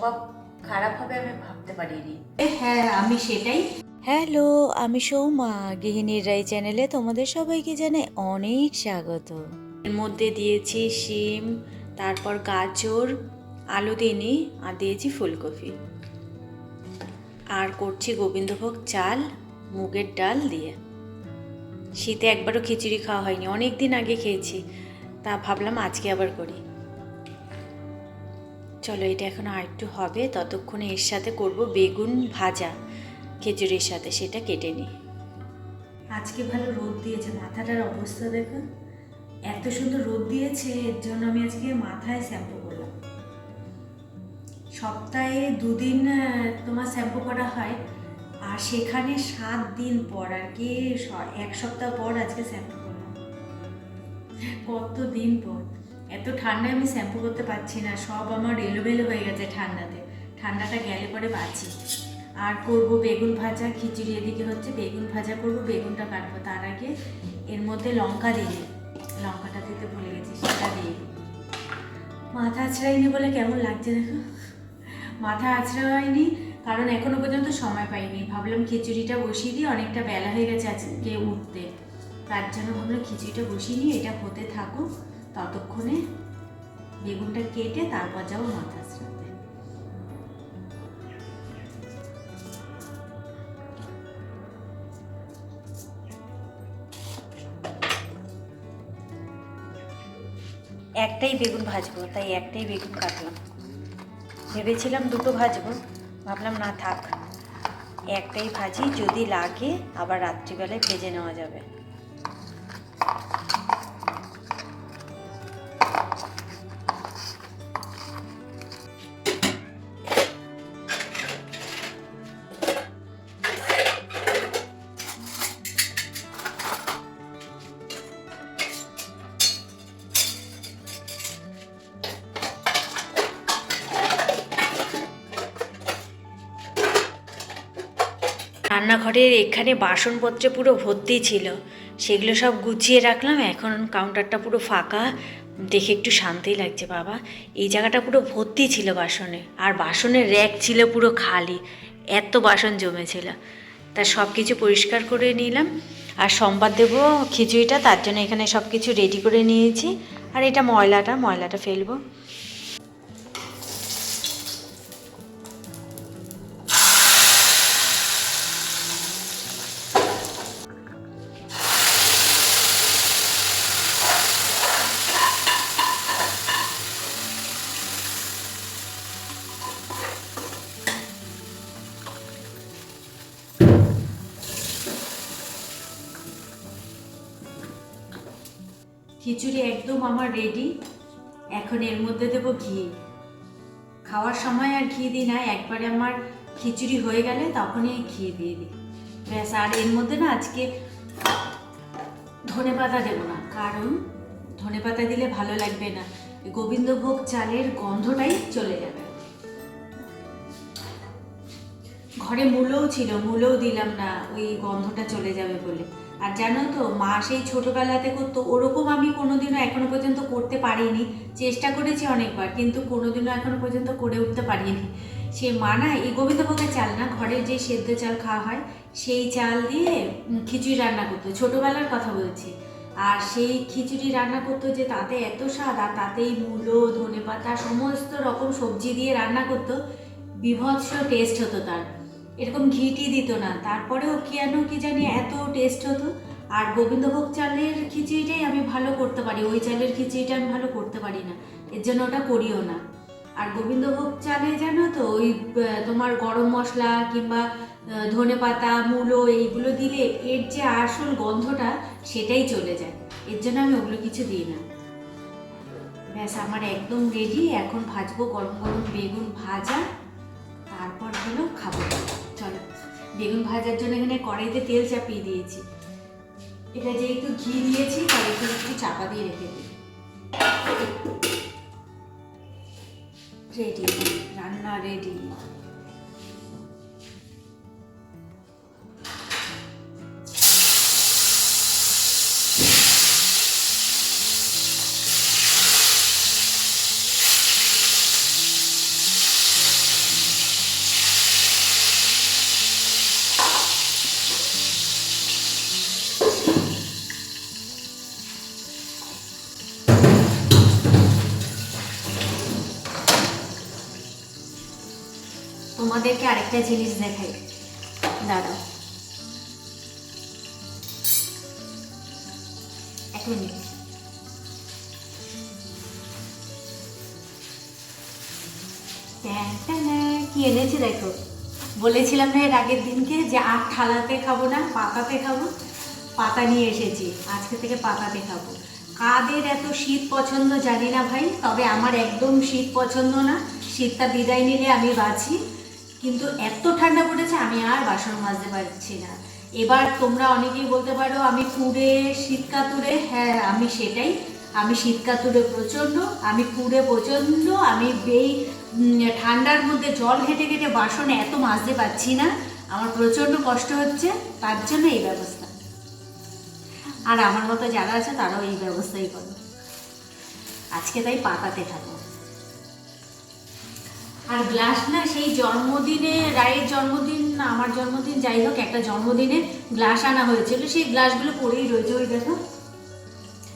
স্বভাব খারাপ হবে আমি ভাবতে পারিনি। হ্যাঁ আমি সেটাই। হ্যালো আমি সৌমা গৃহিণীর রাই চ্যানেলে তোমাদের সবাইকে জানাই অনেক স্বাগত। এর মধ্যে দিয়েছি শিম তারপর গাজর আলু দিইনি আর দিয়েছি ফুলকপি। আর করছি গোবিন্দভোগ চাল মুগের ডাল দিয়ে। শীতে একবারও খিচুড়ি খাওয়া হয়নি অনেক দিন আগে খেয়েছি তা ভাবলাম আজকে আবার করি। চলো, এটা এখন আর একটু হবে। ততক্ষণে এর সাথে করব বেগুন ভাজা, খেজুরের সাথে, সেটা কেটে নিই। আজকে ভালো রোদ দিয়েছে, মাথাটার অবস্থা দেখো। এত সুন্দর রোদ দিয়েছে, এর জন্য আমি আজকে মাথায় শ্যাম্পু করলাম। সপ্তাহে দুদিন তোমার শ্যাম্পু করা হয়, আর সেখানে সাত দিন পর আর কি এক সপ্তাহ পর আজকে শ্যাম্পু করলাম। কত দিন পর। এত ঠান্ডায় আমি শ্যাম্পু করতে পারছি না, সব আমার এলোমেলো হয়ে গেছে ঠান্ডাতে। ঠান্ডাটা গেলে পরে বাঁচি। আর করব বেগুন ভাজা, খিচুড়ি, এদিকে হচ্ছে বেগুন ভাজা করব, বেগুনটা কাটবো। তার আগে এর মধ্যে লঙ্কা দিয়ে। লঙ্কাটা দিতে ভুলে গেছি, সেটা দিয়ে। মাথা আছড়াইনি বলে কেমন লাগছে দেখো। মাথা আছড়াইনি, কারণ এখনও পর্যন্ত সময় পাইনি। ভাবলাম খিচুড়িটা বসিয়ে দিই, অনেকটা বেলা হয়ে গেছে আজকে উঠতে। তার জন্য ভাবলাম খিচুড়িটা বসিয়ে নিই, এটা হতে থাকুক। ততক্ষণে বেগুনটা কেটে তারপর যাব মাথা আছড়াতে একটাই বেগুন ভাজবো, তাই একটাই বেগুন কাটলাম। ভেবেছিলাম দুটো ভাজবো, ভাবলাম না থাক, একটাই ভাজি, যদি লাগে আবার রাত্রিবেলায় ভেজে নেওয়া যাবে। রান্নাঘরের এখানে বাসনপত্রে পুরো ভর্তি ছিল। সেগুলো সব গুছিয়ে রাখলাম। এখন কাউন্টারটা পুরো ফাঁকা। দেখে একটু শান্তি লাগছে বাবা। এই জায়গাটা পুরো ভর্তি ছিল বাসনে। আর বাসনের র্যাক ছিল পুরো খালি। এত বাসন জমেছিল। তা সব কিছু পরিষ্কার করে নিলাম। আর সোমবার দেবো খিচুড়িটা, তার জন্য এখানে সব কিছু রেডি করে নিয়েছি। আর এটা ময়লাটা ময়লাটা ফেলব। খিচুড়ি একদম আমার রেডি এখন এর মধ্যে দেব ঘি। খাওয়ার সময় আর ঘি দিই না, একবারে আমার খিচুড়ি হয়ে গেলে তখনই ঘি দিয়ে দিই। ব্যাস, আর এর মধ্যে না আজকে ধনে পাতা দেবো না, কারণ ধনে পাতা দিলে ভালো লাগবে না। গোবিন্দভোগ চালের গন্ধটাই চলে যাবে। ঘরে মূলও ছিল, মূলও দিলাম না, ওই গন্ধটা চলে যাবে বলে। আর জানো তো, মা সেই ছোটোবেলাতে করতো ওরকম আমি কোনোদিনও এখনও পর্যন্ত করতে পারিনি। চেষ্টা করেছি অনেকবার, কিন্তু কোনোদিনও এখনও পর্যন্ত করে উঠতে পারিনি। সে মা না, এই গোবিন্দভোগের চাল না ঘরের যে সেদ্ধ চাল খাওয়া হয়, সেই চাল দিয়ে খিচুড়ি রান্না করতো, ছোটোবেলার কথা বলছি। আর সেই খিচুড়ি রান্না করতো যে তাতে এত স্বাদ, আর তাতেই মূলো ধনে পাতা সমস্ত রকম সবজি দিয়ে রান্না করতো, বিভৎস টেস্ট হতো তার। এরকম ঘিটি দিত না। তারপরেও কেন কি জানি এত টেস্ট হতো। আর গোবিন্দভোগ চালের খিচুড়িটাই আমি ভালো করতে পারি, ওই চালের খিচুড়িটা আমি ভালো করতে পারি না। এর জন্য ওটা করিও না। আর গোবিন্দভোগ চালে জানো তো, ওই তোমার গরম মশলা কিংবা ধনে পাতা, মূলো এইগুলো দিলে এর যে আসল গন্ধটা সেটাই চলে যায়। এর জন্য আমি ওগুলো কিছু দিই না। ব্যাস, আমার একদম রেডি এখন ভাজবো গরম গরম বেগুন ভাজা। তারপর হলো খাব। বেগুন ভাজার জন্য এখানে কড়াইতে তেল চাপিয়ে দিয়েছি। এটা যেহেতু ঘি দিয়েছি তাই একটু একটু চাপা দিয়ে রেখে দিই। রেডি রান্না রেডি তোমাদেরকে আরেকটা জিনিস দেখাই। দাঁড়াও। এক মিনিট। কি এনেছি দেখো? বলেছিলাম না এর আগের দিনকে যে আর থালাতে খাব না, পাতাতে খাব? পাতা নিয়ে এসেছি, আজকে থেকে পাতাতে খাব। কাদের এত শীত পছন্দ জানি না ভাই, তবে আমার একদম শীত পছন্দ না। শীতটা বিদায় নিলে আমি বাঁচি। কিন্তু এত ঠান্ডা পড়েছে আমি আর বাসন মাজতে পারছি না। এবার তোমরা অনেকেই বলতে পারো আমি পুড়ে শীত কাতুরে হ্যাঁ আমি সেটাই। আমি শীত কাতুরে প্রচণ্ড আমি পুড়ে প্রচণ্ড আমি উম, ঠান্ডার মধ্যে জল ঘেটে ঘেটে বাসন এত মাজতে পারছি না। আমার প্রচণ্ড কষ্ট হচ্ছে তার জন্য এই ব্যবস্থা। আর আমার মতো যারা আছে তারাও এই ব্যবস্থাই করো। আজকে তাই পাতাতে থাকো। আর গ্লাস না, সেই জন্মদিনে, রায়ের জন্মদিন না, আমার জন্মদিন যাই হোক, একটা জন্মদিনে গ্লাস আনা হয়েছিল। সেই গ্লাসগুলো পরেই রয়েছে, ওই দেখো।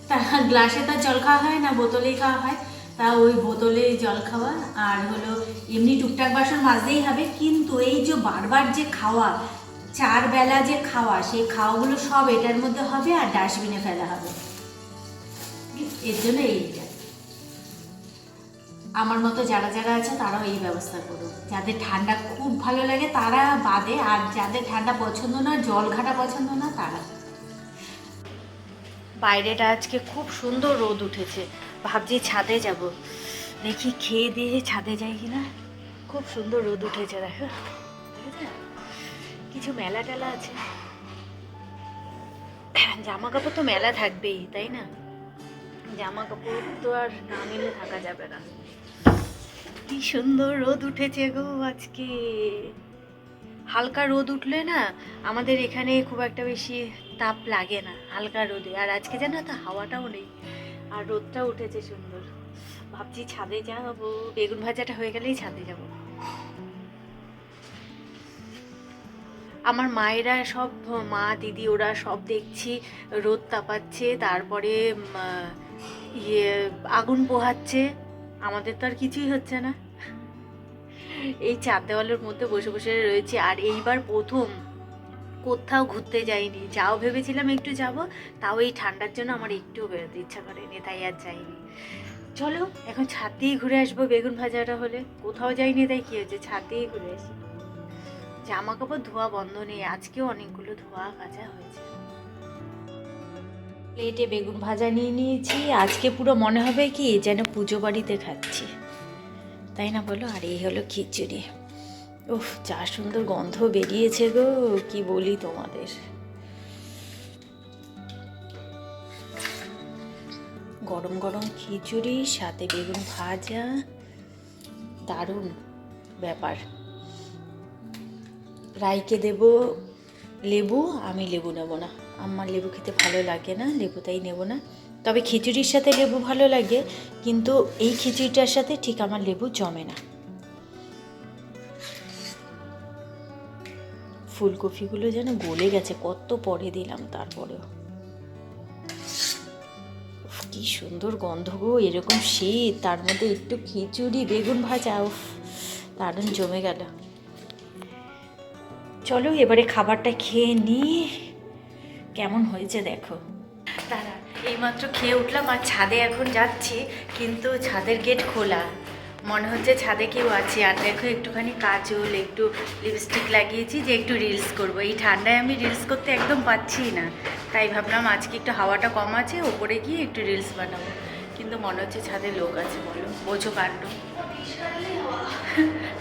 তা গ্লাসে তার জল খাওয়া হয় না, বোতলেই খাওয়া হয়। তা ওই বোতলে জল খাওয়া। আর হলো, এমনি টুকটাক বাসন মাজতেই হবে। কিন্তু এই যে বারবার যে খাওয়া, চার বেলা যে খাওয়া, সেই খাওয়াগুলো সব এটার মধ্যে হবে আর ডাস্টবিনে ফেলা হবে। এর জন্য এইটা। আমার মতো যারা যারা আছে, তারাও এই ব্যবস্থা করুন যাদের ঠান্ডা খুব ভালো লাগে, তারা বাদে, আর যাদের ঠান্ডা পছন্দ না, জল ঘাটা পছন্দ না, তারা। বাইরেটা আজকে খুব সুন্দর রোদ উঠেছে। ভাবছি ছাদে যাব। দেখি খেয়ে দিয়ে ছাদে যাই কিনা। খুব সুন্দর রোদ উঠেছে, দেখো? কিছু মেলা টেলা আছে। জামা কাপড় তো মেলা থাকবেই, তাই না? জামা কাপড় তো আর না মিলে থাকা যাবে না। কি সুন্দর রোদ উঠেছে গো আজকে। হালকা রোদ উঠলে না আমাদের এখানে খুব একটা বেশি তাপ লাগে না, হালকা রোদে। আর আজকে জানো তো হাওয়াটাও নেই, আর রোদটা উঠেছে সুন্দর। ভাবছি ছাদে যাব, বেগুন ভাজাটা হয়ে গেলেই ছাদে যাব। আমার মায়েরা সব, মা, দিদি, ওরা সব দেখছি রোদ তাপাচ্ছে, তারপরে ইয়ে আগুন পোহাচ্ছে। আমাদের তো আর কিছুই হচ্ছে না। এই চার দেওয়ালের মধ্যে বসে বসে রয়েছে। আর এইবার প্রথম কোথাও ঘুরতে যাইনি। যাও ভেবেছিলাম একটু যাব, তাও এই ঠান্ডার জন্য আমার একটুও বেরোতে ইচ্ছা করেনি, তাই আর যাইনি। চলো, এখন ছাদ দিয়েই ঘুরে আসব বেগুন ভাজাটা হলে। কোথাও যাইনি, তাই কী হয়েছে? ছাদ দিয়েই ঘুরে আসি। জামা কাপড় ধোয়া বন্ধ নেই, আজকেও অনেকগুলো ধোয়া কাচা হয়েছে। প্লেটে বেগুন ভাজা নিয়ে নিয়েছি, আজকে পুরো মনে হবে কি, যেন পুজো বাড়িতে খাচ্ছি। তাই না বলো? আর এই হলো খিচুড়ি। উফ, যা সুন্দর গন্ধ বেরিয়েছে গো, কি বলি তোমাদের? গরম গরম খিচুড়ি, সাথে বেগুন ভাজা, দারুণ ব্যাপার। রাইকে দেব লেবু, আমি লেবু নেব না। আমার লেবু খেতে ভালো লাগে না, লেবু তাই নেব না। তবে খিচুড়ির সাথে লেবু ভালো লাগে, কিন্তু এই খিচুড়িটার সাথে ঠিক আমার লেবু জমে না। ফুলকপিগুলো যেন গলে গেছে, কত পরে দিলাম তারপরেও। কি সুন্দর গন্ধ গো, এরকম শীত, তার মধ্যে একটু খিচুড়ি, বেগুন ভাজা, উফ, দারুণ জমে গেল। চলো এবারে খাবারটা খেয়ে নিই কেমন হয়েছে দেখো। দাঁড়া এইমাত্র খেয়ে উঠলাম আর ছাদে এখন যাচ্ছি, কিন্তু ছাদের গেট খোলা। মনে হচ্ছে ছাদে কেউ আছে। আর দেখো একটুখানি কাজল, একটু লিপস্টিক লাগিয়েছি যে একটু রিলস করব। এই ঠান্ডায় আমি রিলস করতে একদম পাচ্ছি না। তাই ভাবলাম আজকে একটু হাওয়াটা কম আছে, ওপরে গিয়ে একটু রিলস বানাবো। কিন্তু মনে হচ্ছে ছাদে লোক আছে বলো। বোঝো কাণ্ড।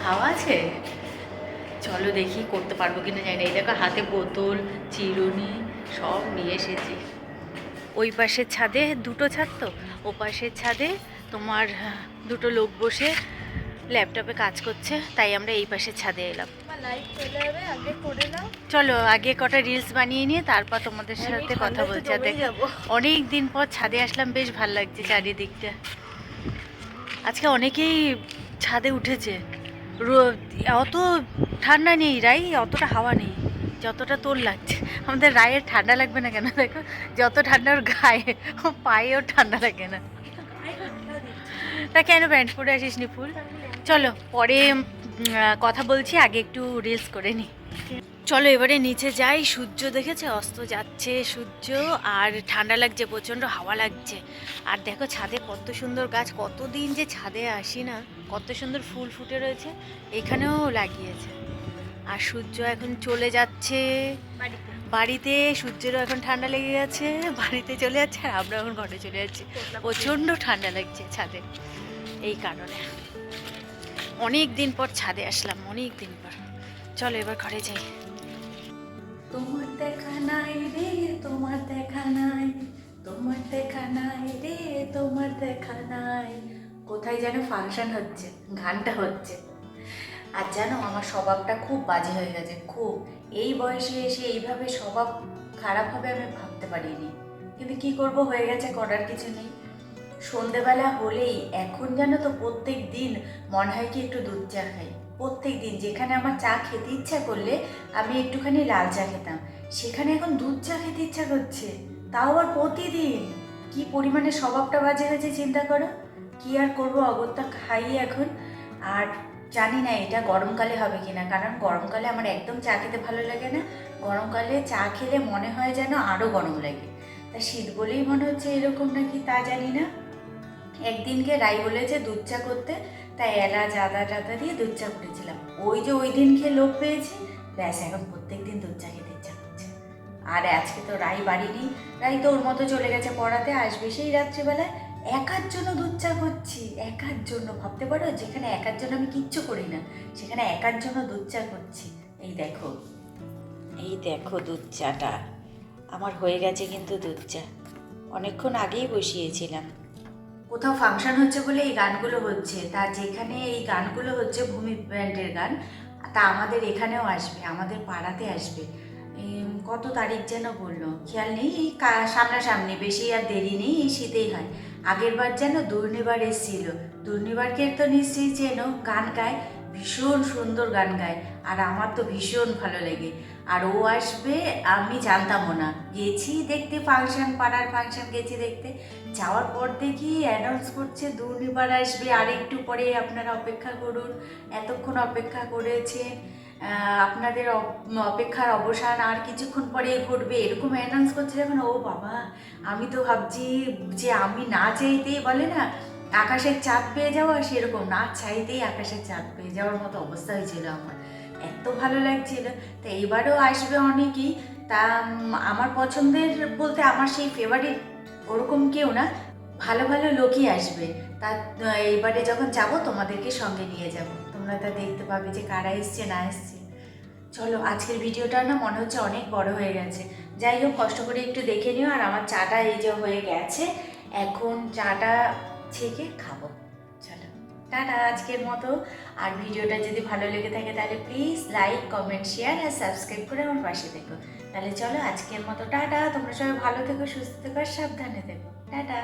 হাওয়া আছে? চলো দেখি করতে পারব কিনা জানি না। এই দেখো হাতে বোতল, চিরুনি, সব নিয়ে এসেছি। ওই পাশের ছাদে দুটো ছাদ তো ও পাশের ছাদে তোমার দুটো লোক বসে ল্যাপটপে কাজ করছে তাই আমরা এই পাশের ছাদে এলাম। চলো আগে কটা রিলস বানিয়ে নিয়ে তারপর তোমাদের সাথে কথা বলছি অনেক দিন পর ছাদে আসলাম বেশ ভালো লাগছে চারিদিকটা। আজকে অনেকেই ছাদে উঠেছে। অত ঠান্ডা নেই রাই অতটা হাওয়া নেই। যতটা তোর লাগছে, আমাদের রায়ের ঠান্ডা লাগবে না কেন? দেখো, যত ঠান্ডা ওর গায়ে ও পায়েও ঠান্ডা লাগে না। তা কেন প্যান্ট পরে আসিস নি ফুল? চলো, পরে কথা বলছি, আগে একটু রিলস করে নি। চলো, এবারে নিচে যাই, সূর্য দেখেছে? অস্ত যাচ্ছে সূর্য, আর ঠান্ডা লাগছে, প্রচণ্ড হাওয়া লাগছে। আর দেখো, ছাদে কত সুন্দর গাছ, কতদিন যে ছাদে আসি না, কত সুন্দর ফুল ফুটে রয়েছে, এখানেও লাগিয়েছে। আর সূর্য এখন চলে যাচ্ছে। বাড়িতে। সূর্যেরও এখন ঠান্ডা লেগে গেছে বাড়িতে চলে যাচ্ছে আর আমরা এখন ঘরে চলে যাচ্ছি। প্রচণ্ড ঠান্ডা লাগছে ছাদে এই কারণে। অনেক দিন পর ছাদে আসলাম অনেক দিন পর। চলো এবার ঘরে যাই। তোমার দেখা নাই রে তোমার দেখা নাই তোমার দেখা নাই রে তোমার দেখা নাই। কোথায় যেন ফাংশন হচ্ছে গানটা হচ্ছে। আর জানো, আমার স্বভাবটা খুব বাজে হয়ে গেছে, খুব। এই বয়সে এসে এইভাবে স্বভাব খারাপ হবে আমি ভাবতে পারিনি। কিন্তু কি করব, হয়ে গেছে করার কিছু নেই। সন্ধেবেলা হলেই, এখন জানো তো প্রত্যেক দিন মনে হয় কি একটু দুধ চা খাই। প্রত্যেক দিন যেখানে আমার চা খেতে ইচ্ছা করলে আমি একটুখানি লাল চা খেতাম। সেখানে এখন দুধ চা খেতে ইচ্ছা করছে। তাও আবার প্রতিদিন। কি পরিমাণে স্বভাবটা বাজে হয়েছে চিন্তা করো। কি আর করব, অগত্যা খাই এখন। আর জানি না এটা গরমকালে হবে কি না কারণ গরমকালে আমার একদম চা খেতে ভালো লাগে না। গরমকালে চা খেলে মনে হয় যেন আরও গরম লাগে। তা শীত বলেই মনে হচ্ছে এরকম নাকি তা জানি না। একদিনকে রাই বলেছে দুধ চা করতে, তাই এলাচ আদা টাদা দিয়ে দুধ চা করেছিলাম। ওই যে ওই দিন খেয়ে লোভ পেয়েছি। ব্যাস, এখন প্রত্যেক দিন দুধ চা খেতে ইচ্ছা করছে। আর আজকে তো রাই বাড়ি নেই রাই তো ওর মতো চলে গেছে পড়াতে, আসবে সেই রাত্রিবেলায়। একার জন্য দুধ চা করছি, একার জন্য। ভাবতে পারো, যেখানে একার জন্য আমি কিচ্ছু করি না, সেখানে একার জন্য দুধ করছি। এই দেখো এই দেখো দুধ চাটা আমার হয়ে গেছে কিন্তু দুধ চা অনেকক্ষণ আগেই বসিয়েছিলাম। কোথাও ফাংশন হচ্ছে বলে এই গানগুলো হচ্ছে। তা যেখানে এই গানগুলো হচ্ছে ভূমি ব্যান্ডের গান, তা আমাদের এখানেও আসবে, আমাদের পাড়াতে আসবে। কত তারিখ যেন বলল? খেয়াল নেই এই সামনাসামনি বেশি আর দেরি নেই এই শীতেই হয়। আগের বার যেন দুর্নিবার এসেছিল। দুর্নিবারকে তো নিশ্চয়ই চেনো? গান গায় ভীষণ সুন্দর গান গায় আর আমার তো ভীষণ ভালো লাগে। আর ও আসবে আমি জানতামও না। গেছি দেখতে ফাংশন পাড়ার ফাংশন গেছি দেখতে। যাওয়ার পর দেখি অ্যানাউন্স করছে দুর্নিবার আসবে। আর একটু পরে আপনারা অপেক্ষা করুন। এতক্ষণ অপেক্ষা করেছেন। আহ, আপনাদের অপেক্ষার অবসান আর কিছুক্ষণ পরে ঘটবে, এরকম অ্যানাউন্স করছে যখন, ও বাবা, আমি তো ভাবছি যে আমি না চাইতেই বলে না, আকাশের চাঁদ পেয়ে যাওয়া সেরকম, না চাইতেই আকাশের চাঁদ পেয়ে যাওয়ার মতো অবস্থা হয়েছিল আমার। এত ভালো লাগছিল। তো এবারেও আসবে অনেকেই। তা আমার পছন্দের বলতে আমার সেই ফেভারিট ওরকম কেউ না, ভালো ভালো লোকই আসবে। তা এবারে যখন যাব তোমাদেরকে সঙ্গে নিয়ে যাব। তোমরা তা দেখতে পাবে যে কারা এসছে, না এসছে। চলো, আজকের ভিডিওটা না মনে হচ্ছে অনেক বড় হয়ে গেছে। যাই হোক, কষ্ট করে একটু দেখে নিও, আর আমার চাটা এই যে হয়ে গেছে। এখন চাটা ছেঁকে খাব। চলো, টাটা আজকের মতো। আর ভিডিওটা যদি ভালো লেগে থাকে, তাহলে প্লিজ লাইক কমেন্ট শেয়ার আর সাবস্ক্রাইব করে আমার পাশে দেখো তাহলে চলো, আজকের মতো, টাটা। তোমরা সবাই ভালো থেকো, সুস্থ থেকো, আর সাবধানে থেকো। টাটা।